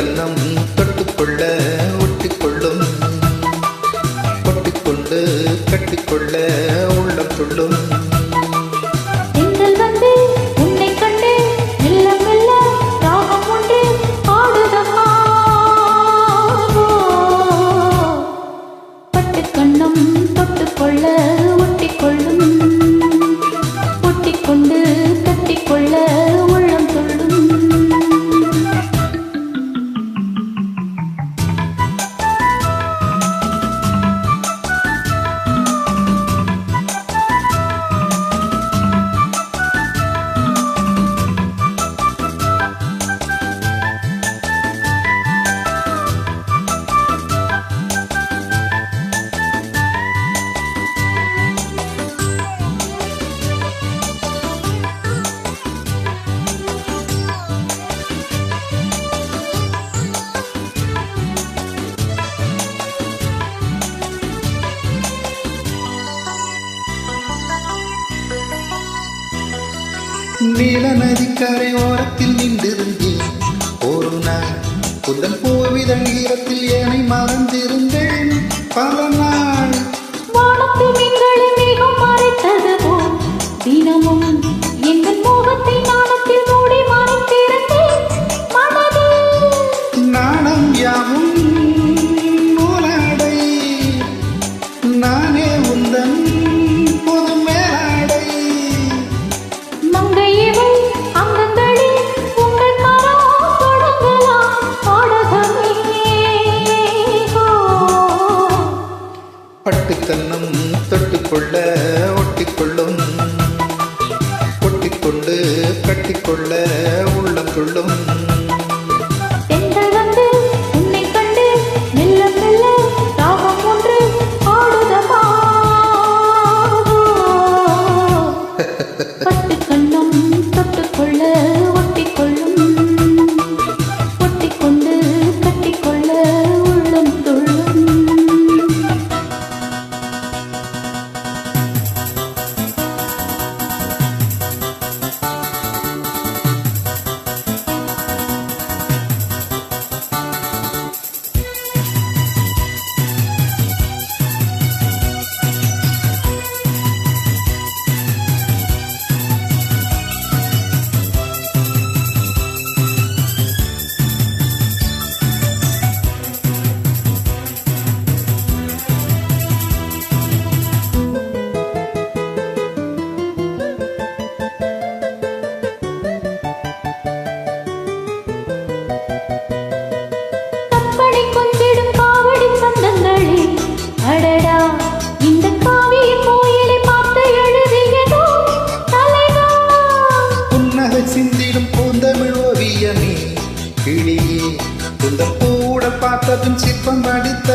கண்ணம் தொட்டுக்கொள்ள நீல நதிக்கரை ஓரத்தில் நின்றிருந்தேன். ஒரு நாள் புதன் பூவிதழ் ஈரத்தில் ஏனை மறந்திருந்தேன். பல நாள் தினமும் எங்கள் மோகத்தை நான் prolonga காக்கும் சிற்பம் வடித்த